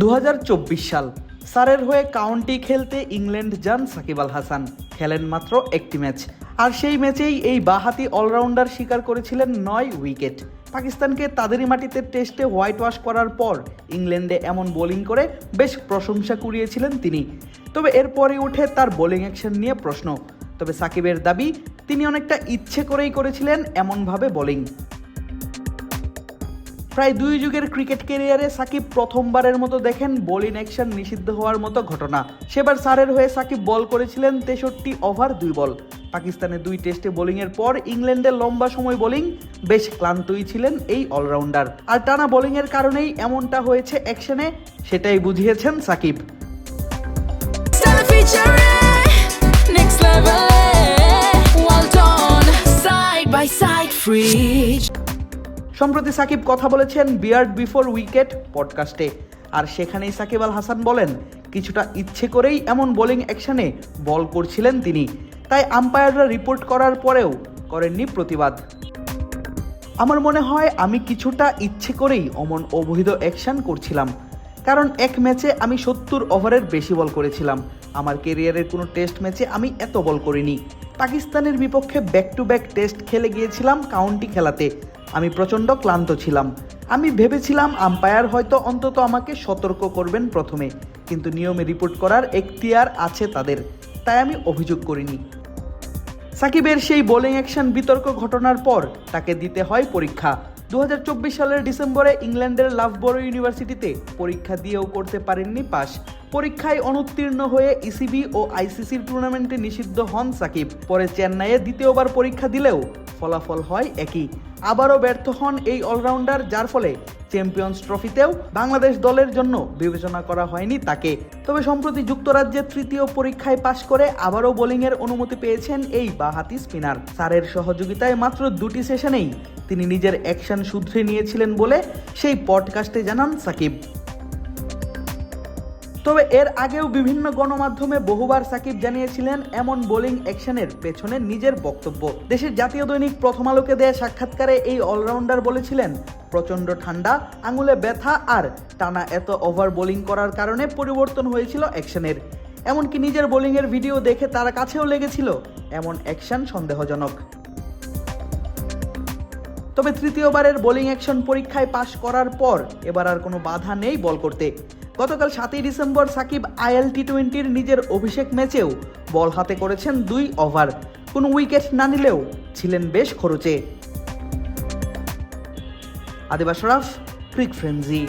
দু হাজার চব্বিশ সাল সারের হয়ে কাউন্টি খেলতে ইংল্যান্ড যান সাকিব আল হাসান। খেলেন মাত্র একটি ম্যাচ। আর সেই ম্যাচেই এই বাহাতি অলরাউন্ডার স্বীকার করেছিলেন নয় উইকেট। পাকিস্তানকে তাদেরই মাটিতে টেস্টে হোয়াইট ওয়াশ করার পর ইংল্যান্ডে এমন বোলিং করে বেশ প্রশংসা কুড়িয়েছিলেন তিনি। তবে এরপরে উঠে তার বোলিং অ্যাকশন নিয়ে প্রশ্ন। তবে সাকিবের দাবি, তিনি অনেকটা ইচ্ছে করেই করেছিলেন এমনভাবে বোলিং। প্রায় দুই যুগের ক্রিকেট কেরিয়ারে সাকিব প্রথমবারের মতো দেখেন বোলিং অ্যাকশন নিষিদ্ধ হওয়ার মতো ঘটনা। সেবার সারের হয়ে সাকিব বল করেছিলেন তেষট্টি ওভার, দুই বল। পাকিস্তানের দুই টেস্টে বোলিংয়ের পর ইংল্যান্ডের লম্বা সময় বোলিং বেশ ক্লান্তই ছিলেন এই অলরাউন্ডার। আর টানা বোলিংয়ের কারণেই এমনটা হয়েছে অ্যাকশনে, সেটাই বুঝিয়েছেন সাকিব। Next. সম্প্রতি সাকিব কথা বলেছেন বিয়ার্ড বিফোর উইকেট পডকাস্টে। আর সেখানেই সাকিব আল হাসান বলেন, কিছুটা ইচ্ছে করেই এমন বোলিং অ্যাকশনে বল করছিলেন তিনি। তাই আম্পায়াররা রিপোর্ট করার পরেও করেননি প্রতিবাদ। আমার মনে হয় আমি কিছুটা ইচ্ছে করেই অমন অবৈধ অ্যাকশন করছিলাম। কারণ এক ম্যাচে আমি সত্তর ওভারের বেশি বল করেছিলাম। আমার কেরিয়ারের কোনো টেস্ট ম্যাচে আমি এত বল করিনি। পাকিস্তানের বিপক্ষে ব্যাক টু ব্যাক টেস্ট খেলে গিয়েছিলাম কাউন্টি খেলাতে। আমি প্রচণ্ড ক্লান্ত ছিলাম। আমি ভেবেছিলাম আম্পায়ার হয়তো অন্তত আমাকে সতর্ক করবেন প্রথমে, কিন্তু নিয়মে রিপোর্ট করার এখতিয়ার আছে তাদের, তাই আমি অভিযোগ করিনি। সাকিবের সেই বোলিং অ্যাকশন বিতর্ক ঘটনার পর তাকে দিতে হয় পরীক্ষা। দু হাজার চব্বিশ সালের ডিসেম্বরে ইংল্যান্ডের লাভবরো ইউনিভার্সিটিতে পরীক্ষা দিয়েও করতে পারেননি পাস পরীক্ষায় অনুত্তীর্ণ হয়ে ইসিবি ও আইসিসির টুর্নামেন্টে নিষিদ্ধ হন সাকিব। পরে চেন্নাইয়ে দ্বিতীয়বার পরীক্ষা দিলেও ফলাফল হয় একই। আবারও ব্যর্থ হন এই অলরাউন্ডার, যার ফলে চ্যাম্পিয়ন্স ট্রফিতেও বাংলাদেশ দলের জন্য বিবেচনা করা হয়নি তাকে। তবে সম্প্রতি যুক্তরাজ্যে তৃতীয় পরীক্ষায় পাশ করে আবারও বোলিংয়ের অনুমতি পেয়েছেন এই বাহাতি স্পিনার। স্যারের সহযোগিতায় মাত্র দুটি সেশনেই তিনি নিজের অ্যাকশন শুধরে নিয়েছিলেন বলে সেই পডকাস্টে জানান সাকিব। তবে এর আগেও বিভিন্ন গণমাধ্যমে বহুবার সাকিব জানিয়েছিলেন, এমন বোলিং অ্যাকশনের পেছনে নিজের বক্তব্য। দেশের জাতীয় দৈনিক প্রথম আলোকে দেয়া সাক্ষাৎকারে এই অলরাউন্ডার বলেছিলেন, প্রচণ্ড ঠান্ডা, আঙুলে ব্যথা আর টানা এত ওভার বোলিং করার কারণে পরিবর্তন হয়েছিল অ্যাকশনের। এমনকি নিজের বোলিংয়ের ভিডিও দেখে তার কাছেও লেগেছিল এমন অ্যাকশন সন্দেহজনক। তবে তৃতীয়বারের বোলিং অ্যাকশন পরীক্ষায় পাশ করার পর এবার আর কোনো বাধা নেই বল করতে। গতকাল সাতই ডিসেম্বর সাকিব আইএল টি টোয়েন্টির নিজের অভিষেক ম্যাচেও বল হাতে করেছেন দুই ওভার। কোনো উইকেট না নিলেও ছিলেন বেশ খরচে। আদিবা শরাফ ক্রিক ফ্রেন্সি।